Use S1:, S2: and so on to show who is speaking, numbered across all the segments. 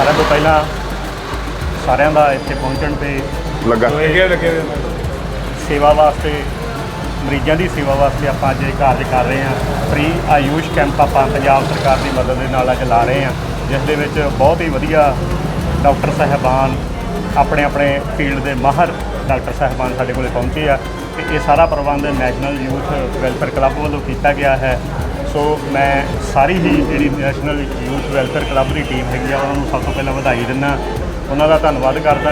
S1: ਸਾਰਿਆਂ ਤੋਂ ਪਹਿਲਾਂ ਸਾਰਿਆਂ ਦਾ ਇੱਥੇ ਪਹੁੰਚਣ ਤੇ
S2: ਲੱਗਾ।
S1: ਇਹ ਸੇਵਾ ਵਾਸਤੇ ਮਰੀਜ਼ਾਂ ਦੀ ਸੇਵਾ ਵਾਸਤੇ ਆਪਾਂ ਅੱਜ ਇਹ ਕਾਰਜ ਕਰ ਰਹੇ ਹਾਂ। ਫ੍ਰੀ ਆਯੂਸ਼ ਕੈਂਪ ਆਪਾਂ ਪੰਜਾਬ ਸਰਕਾਰ ਦੀ ਮਦਦ ਦੇ ਨਾਲ ਅੱਜ ਲਾ ਰਹੇ ਹਾਂ ਜਿਸ ਦੇ ਵਿੱਚ ਬਹੁਤ ਹੀ ਵਧੀਆ ਡਾਕਟਰ ਸਾਹਿਬਾਨ ਆਪਣੇ ਆਪਣੇ ਫੀਲਡ ਦੇ ਮਾਹਰ ਡਾਕਟਰ ਸਾਹਿਬਾਨ ਸਾਡੇ ਕੋਲੇ ਪਹੁੰਚੇ ਆ ਤੇ ਇਹ ਸਾਰਾ ਪ੍ਰਬੰਧ ਨੈਸ਼ਨਲ ਯੂਥ ਵੈਲਫੇਅਰ ਕਲੱਬ ਵੱਲੋਂ ਕੀਤਾ ਗਿਆ ਹੈ। ਸੋ ਮੈਂ ਸਾਰੀ ਹੀ ਜਿਹੜੀ ਨੈਸ਼ਨਲ ਯੂਥ ਵੈਲਫੇਅਰ ਕਲੱਬ ਦੀ ਟੀਮ ਹੈਗੀ ਆ ਉਹਨਾਂ ਨੂੰ ਸਭ ਤੋਂ ਪਹਿਲਾਂ ਵਧਾਈ ਦਿੰਦਾ ਉਹਨਾਂ ਦਾ ਧੰਨਵਾਦ ਕਰਦਾ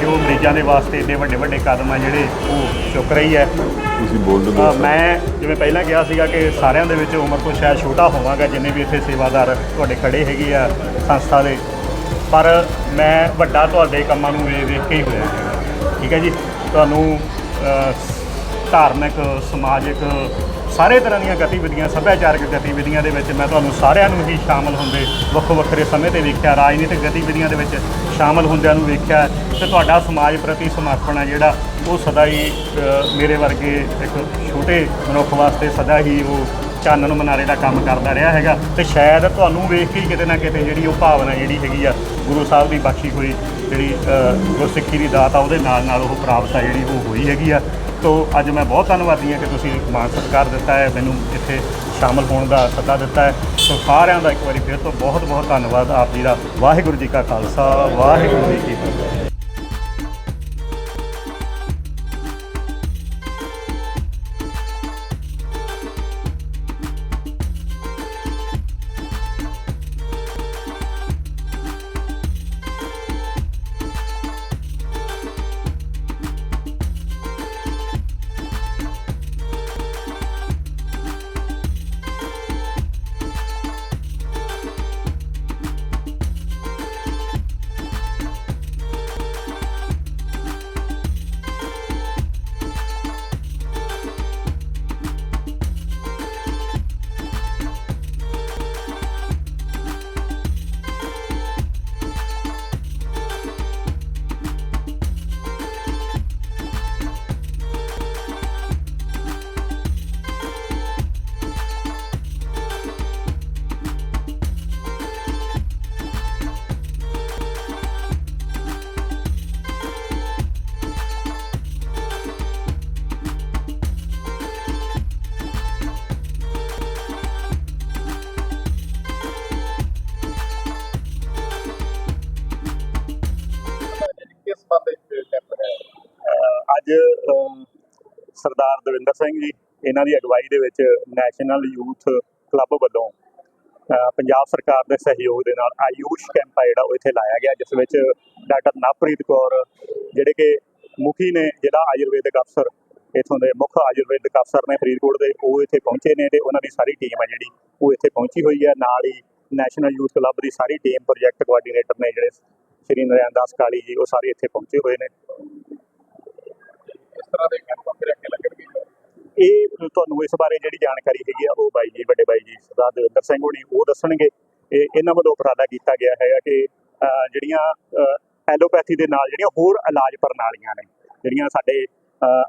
S1: ਕਿ ਉਹ ਮਰੀਜ਼ਾਂ ਦੇ ਵਾਸਤੇ ਏਡੇ ਵੱਡੇ ਵੱਡੇ ਕਦਮ ਆ ਜਿਹੜੇ ਉਹ ਚੁੱਕ ਰਹੀ ਹੈ।
S2: ਤੁਸੀਂ ਬੋਲ ਦਿਓ
S1: ਮੈਂ ਜਿਵੇਂ ਪਹਿਲਾਂ ਕਿਹਾ ਸੀਗਾ ਕਿ ਸਾਰਿਆਂ ਦੇ ਵਿੱਚ ਉਮਰ ਤੋਂ ਸ਼ਾਇਦ ਛੋਟਾ ਹੋਵਾਂਗਾ ਜਿੰਨੇ ਵੀ ਇੱਥੇ ਸੇਵਾਦਾਰ ਤੁਹਾਡੇ ਖੜੇ ਹੈਗੇ ਆ ਸੰਸਥਾ ਦੇ। ਪਰ ਮੈਂ ਵੱਡਾ ਤੁਹਾਡੇ ਕੰਮਾਂ ਨੂੰ ਵੇਖ ਵੇਖ ਕੇ ਹੀ ਹੋਇਆ ਠੀਕ ਹੈ ਜੀ? ਤੁਹਾਨੂੰ ਧਾਰਮਿਕ ਸਮਾਜਿਕ ਸਾਰੇ ਤਰ੍ਹਾਂ ਦੀਆਂ ਗਤੀਵਿਧੀਆਂ, ਸੱਭਿਆਚਾਰਕ ਗਤੀਵਿਧੀਆਂ ਦੇ ਵਿੱਚ ਮੈਂ ਤੁਹਾਨੂੰ ਸਾਰਿਆਂ ਨੂੰ ਹੀ ਸ਼ਾਮਲ ਹੁੰਦੇ ਵੱਖੋ ਵੱਖਰੇ ਸਮੇਂ ਤੇ ਵੇਖਿਆ, ਰਾਜਨੀਤਿਕ ਗਤੀਵਿਧੀਆਂ ਦੇ ਵਿੱਚ ਸ਼ਾਮਲ ਹੁੰਦਿਆਂ ਨੂੰ ਵੇਖਿਆ ਤੇ ਤੁਹਾਡਾ ਸਮਾਜ ਪ੍ਰਤੀ ਸਮਰਪਣ ਆ ਜਿਹੜਾ ਉਹ ਸਦਾ ਹੀ ਮੇਰੇ ਵਰਗੇ ਇੱਕ ਛੋਟੇ ਮਨੁੱਖ ਵਾਸਤੇ ਸਦਾ ਹੀ ਉਹ ਚਾਨਣ ਮਨਾਰੇ ਦਾ ਕੰਮ ਕਰਦਾ ਰਿਹਾ ਹੈਗਾ ਤੇ ਸ਼ਾਇਦ ਤੁਹਾਨੂੰ ਵੇਖ ਕੇ ਹੀ ਕਿਤੇ ਨਾ ਕਿਤੇ ਜਿਹੜੀ ਉਹ ਭਾਵਨਾ ਜਿਹੜੀ ਹੈਗੀ ਆ, ਗੁਰੂ ਸਾਹਿਬ ਦੀ ਬਖਸ਼ੀ ਹੋਈ ਜਿਹੜੀ ਗੁਰਸਿੱਖੀ ਦੀ ਦਾਤ ਆ ਉਹਦੇ ਨਾਲ ਨਾਲ ਉਹ ਪ੍ਰਾਪਤ ਆ ਜਿਹੜੀ ਉਹ ਹੋਈ ਹੈਗੀ ਆ। ਤੋਂ ਅੱਜ ਮੈਂ ਬਹੁਤ ਧੰਨਵਾਦੀ ਹਾਂ ਕਿ ਤੁਸੀਂ ਮਾਣ ਸਤਿਕਾਰ ਦਿੱਤਾ ਹੈ, ਮੈਨੂੰ ਇੱਥੇ ਸ਼ਾਮਲ ਹੋਣ ਦਾ ਸੱਦਾ ਦਿੱਤਾ ਹੈ। ਸੋ ਸਾਰਿਆਂ ਦਾ ਇੱਕ ਵਾਰੀ ਫਿਰ ਤੋਂ ਬਹੁਤ ਬਹੁਤ ਧੰਨਵਾਦ। ਆਪ ਜੀ ਦਾ ਵਾਹਿਗੁਰੂ ਜੀ ਕਾ ਖਾਲਸਾ, ਵਾਹਿਗੁਰੂ ਜੀ ਕੀ ਫਤਿਹ। ਸਰਦਾਰ ਦਵਿੰਦਰ ਸਿੰਘ ਜੀ, ਇਹਨਾਂ ਦੀ ਅਗਵਾਈ ਦੇ ਵਿੱਚ ਨੈਸ਼ਨਲ ਯੂਥ ਕਲੱਬ ਵੱਲੋਂ ਪੰਜਾਬ ਸਰਕਾਰ ਦੇ ਸਹਿਯੋਗ ਦੇ ਨਾਲ ਆਯੂਸ਼ ਕੈਂਪ ਆ ਜਿਹੜਾ ਉਹ ਇੱਥੇ ਲਾਇਆ ਗਿਆ, ਜਿਸ ਵਿੱਚ ਡਾਕਟਰ ਨਵਪ੍ਰੀਤ ਕੌਰ ਜਿਹੜੇ ਕਿ ਮੁਖੀ ਨੇ ਜ਼ਿਲ੍ਹਾ ਆਯੁਰਵੈਦਿਕ ਅਫਸਰ, ਇਥੋਂ ਦੇ ਮੁੱਖ ਆਯੁਰਵੈਦਿਕ ਅਫਸਰ ਨੇ ਫਰੀਦਕੋਟ ਦੇ, ਉਹ ਇੱਥੇ ਪਹੁੰਚੇ ਨੇ ਤੇ ਉਹਨਾਂ ਦੀ ਸਾਰੀ ਟੀਮ ਆ ਜਿਹੜੀ, ਉਹ ਇੱਥੇ ਪਹੁੰਚੀ ਹੋਈ ਹੈ। ਨਾਲ ਹੀ ਨੈਸ਼ਨਲ ਯੂਥ ਕਲੱਬ ਦੀ ਸਾਰੀ ਟੀਮ ਪ੍ਰੋਜੈਕਟ ਕੋਆਰਡੀਨੇਟਰ ਨੇ ਜਿਹੜੇ ਸ਼੍ਰੀ ਨਰੈਣ ਦਾਸ ਕਾਲੀ ਜੀ, ਉਹ ਸਾਰੇ ਇੱਥੇ ਪਹੁੰਚੇ ਹੋਏ ਨੇ।
S3: ਇਸ ਤਰ੍ਹਾਂ ਦੇ ਕੈਂਪ
S1: ਇਹ ਤੁਹਾਨੂੰ ਇਸ ਬਾਰੇ ਜਿਹੜੀ ਜਾਣਕਾਰੀ ਹੈਗੀ ਆ, ਉਹ ਬਾਈ ਜੀ, ਵੱਡੇ ਬਾਈ ਜੀ, ਸਰਦਾਰ ਦਵਿੰਦਰ ਸਿੰਘ ਹੋਣੀ, ਉਹ ਦੱਸਣਗੇ। ਇਹ ਇਹਨਾਂ ਵੱਲੋਂ ਉਪਰਾਲਾ ਕੀਤਾ ਗਿਆ ਹੈਗਾ ਕਿ ਜਿਹੜੀਆਂ ਐਲੋਪੈਥੀ ਦੇ ਨਾਲ ਜਿਹੜੀਆਂ ਹੋਰ ਇਲਾਜ ਪ੍ਰਣਾਲੀਆਂ ਨੇ, ਜਿਹੜੀਆਂ ਸਾਡੇ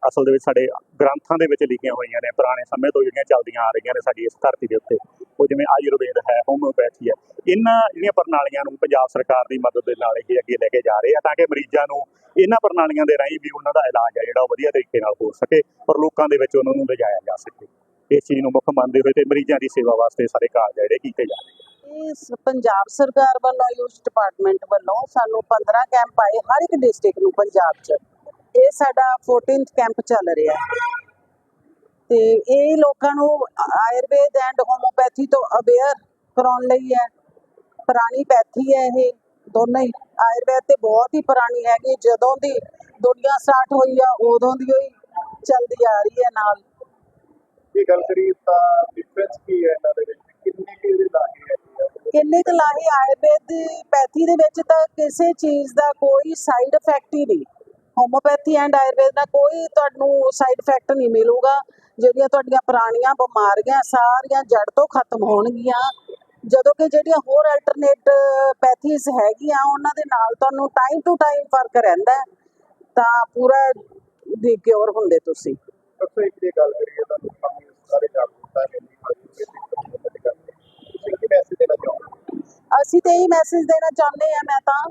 S1: ਅਸਲ ਦੇ ਵਿੱਚ ਸਾਡੇ ਗ੍ਰੰਥਾਂ ਦੇ ਵਿੱਚ ਲਿਖੀਆਂ ਹੋਈਆਂ ਨੇ, ਪੁਰਾਣੇ ਸਮੇਂ ਤੋਂ ਜਿਹੜੀਆਂ ਚੱਲਦੀਆਂ ਆ ਰਹੀਆਂ ਨੇ ਸਾਡੀ ਇਸ ਧਰਤੀ ਦੇ ਉੱਤੇ, ਉਹ ਜਿਵੇਂ ਆਯੁਰਵੇਦ ਹੈ, ਹੋਮਿਓਪੈਥੀ ਹੈ, ਇਹਨਾਂ ਜਿਹੜੀਆਂ ਪ੍ਰਣਾਲੀਆਂ ਨੂੰ ਪੰਜਾਬ ਸਰਕਾਰ ਦੀ ਮਦਦ ਦੇ ਨਾਲ ਇਹ ਅੱਗੇ ਲੈ ਕੇ ਜਾ ਰਹੇ ਆ, ਤਾਂ ਕਿ ਮਰੀਜ਼ਾਂ ਨੂੰ ਇਹਨਾਂ ਪ੍ਰਣਾਲੀਆਂ ਦੇ ਰਾਹੀਂ ਵੀ ਉਹਨਾਂ ਦਾ ਇਲਾਜ ਹੈ ਜਿਹੜਾ ਉਹ ਵਧੀਆ ਤਰੀਕੇ ਨਾਲ ਹੋ ਸਕੇ ਪਰ ਲੋਕਾਂ ਦੇ ਵਿੱਚ ਉਹਨਾਂ ਨੂੰ ਲਿਜਾਇਆ ਜਾ ਸਕੇ। ਇਸ ਚੀਜ਼ ਨੂੰ ਮੁੱਖ ਮੰਨਦੇ ਹੋਏ ਤੇ ਮਰੀਜ਼ਾਂ ਦੀ ਸੇਵਾ ਵਾਸਤੇ ਸਾਰੇ ਕਾਰਜ ਜਿਹੜੇ ਕੀਤੇ ਜਾ ਰਹੇ ਆ।
S4: ਇਸ ਪੰਜਾਬ ਸਰਕਾਰ ਵੱਲੋਂ ਆਯੁਸ਼ ਡਿਪਾਰਟਮੈਂਟ ਵੱਲੋਂ ਸਾਨੂੰ 15 ਕੈਂਪ ਆਏ ਹਰ ਇੱਕ ਡਿਸਟ੍ਰਿਕਟ ਨੂੰ ਪੰਜਾਬ 'ਚ। ਇਹ ਸਾਡਾ 14th ਕੈਂਪ ਚੱਲ ਰਿਹਾ। ਹੈ ਤੇ ਇਹ ਲੋਕਾਂ ਨੂੰ ਆਯੁਰਵੇਦ ਐਂਡ ਹੋਮੋਪੈਥੀ ਤੋਂ ਅਵੇਅਰ ਕਰਾਉਣ ਲਈ ਹੈ। ਪੁਰਾਣੀ ਪੈਥੀ ਹੈ ਇਹ, ਦੋਨੋਂ ਹੀ। ਆਯੁਰਵੇਦ ਤੇ ਬਹੁਤ ਹੀ ਪੁਰਾਣੀ ਹੈਗੀ ਜਦੋਂ ਦੀ ਦੁਨੀਆ ਸਟਾਰਟ ਹੋਈ ਆ ਉਦੋਂ ਦੀ ਹੋਈ ਚੱਲਦੀ ਆ ਰਹੀ ਹੈ ਨਾਲ।
S3: ਜੇ ਗੱਲ ਕਰੀਏ ਤਾਂ ਡਿਫਰੈਂਸ ਕੀ ਹੈ ਇਹਨਾਂ ਦੇ ਵਿੱਚ? ਕਿੰਨੇ ਕੀ ਦੇ ਲਾਗੇ ਹੈ
S4: ਕਿੰਨੇ ਕੁ ਲਾਹੇ ਆਯੁਰਵੇਦ ਦੀ ਪੈਥੀ ਦੇ ਵਿੱਚ ਤਾਂ ਕਿਸੇ ਚੀਜ਼ ਦਾ ਕੋਈ ਸਾਈਡ ਇਫੈਕਟ ਹੀ ਨਹੀਂ। ਹੋਮੋਪੈਥੀ ਐਂਡ ਆਯੁਰਵੇਦ ਦਾ ਕੋਈ ਤੁਹਾਨੂੰ ਸਾਈਡ ਇਫੈਕਟ ਨਹੀਂ ਮਿਲੂਗਾ। ਜਿਹੜੀਆਂ ਤੁਹਾਡੀਆਂ ਪੁਰਾਣੀਆਂ ਬਿਮਾਰੀਆਂ ਸਾਰੀਆਂ ਜੜ ਤੋਂ ਖਤਮ ਹੋਣਗੀਆਂ। ਜਦੋਂ ਕਿ ਜਿਹੜੀਆਂ ਹੋਰ ਅਲਟਰਨੇਟ ਪੈਥੀਜ਼ ਹੈਗੀਆਂ ਉਹਨਾਂ ਦੇ ਨਾਲ ਤੁਹਾਨੂੰ ਟਾਈਮ ਟੂ ਟਾਈਮ ਫ਼ਰਕ ਰਹਿੰਦਾ ਹੈ, ਤਾਂ ਪੂਰਾ ਦੀ ਕਿਉਰ ਹੁੰਦੇ ਤੁਸੀਂ।
S3: ਸਭ ਇੱਕ ਦੀ ਗੱਲ ਕਰੀਏ ਤਾਂ ਲੋਕਾਂ ਨੂੰ ਸਾਰੇ ਜਾਗਰੂਕਤਾ ਹੈ ਕਿ ਆਯੁਰਵੇਦਿਕ ਪ੍ਰਣਾਲੀ ਕਰਦੇ ਤੁਸੀਂ ਕੀ ਮੈਸੇਜ ਦੇਣਾ ਚਾਹੋਗੇ?
S4: ਅਸੀਂ ਤੇ ਇਹੀ ਮੈਸੇਜ ਦੇਣਾ ਚਾਹੁੰਦੇ ਆ ਮੈਂ ਤਾਂ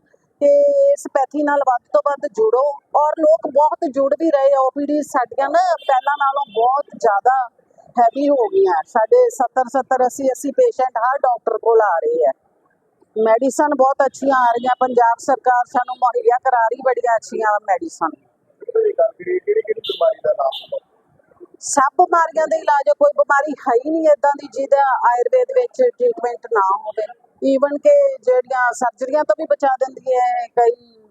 S4: ਕਿ ਇਸ ਪੈਥੀ ਨਾਲ ਵੱਧ ਤੋਂ ਵੱਧ ਜੁੜੋ। ਔਰ ਲੋਕ ਬਹੁਤ ਜੁੜ ਵੀ ਰਹੇ ਓਪੀਡੀ ਸਾਡੀਆਂ ਨਾ ਪਹਿਲਾਂ ਨਾਲੋਂ ਬਹੁਤ ਜ਼ਿਆਦਾ ਹੈਵੀ ਹੋ ਗਈਆਂ। ਸਾਡੇ 70 70 80 80 ਪੇਸ਼ੈਂਟ ਹਰ ਡਾਕਟਰ ਕੋਲ ਆ ਰਹੇ ਆ ਮੈਡੀਸਨ ਬਹੁਤ ਅੱਛੀਆਂ ਆ ਰਹੀਆਂ। ਪੰਜਾਬ ਸਰਕਾਰ ਸਾਨੂੰ ਮੁਹੱਈਆ ਕਰਾ ਰਹੀ ਬੜੀਆਂ ਅੱਛੀਆਂ ਮੈਡੀਸਨ ਸਭ ਬਿਮਾਰੀਆਂ ਦੇ ਇਲਾਜ ਕੋਈ ਬਿਮਾਰੀ ਹੈ ਹੀ ਨਹੀਂ ਇਦਾਂ ਦੀ ਜਿਹਦਾ ਆਯੁਰਵੇਦ ਵਿੱਚ ਟ੍ਰੀਟਮੈਂਟ ਨਾ ਹੋਵੇ। ਈਵਨ ਕਿ ਜਿਹੜੀਆਂ ਸਰਜਰੀਆਂ ਤੋਂ ਵੀ ਬਚਾ ਦਿੰਦੀ ਹੈ ਕਈ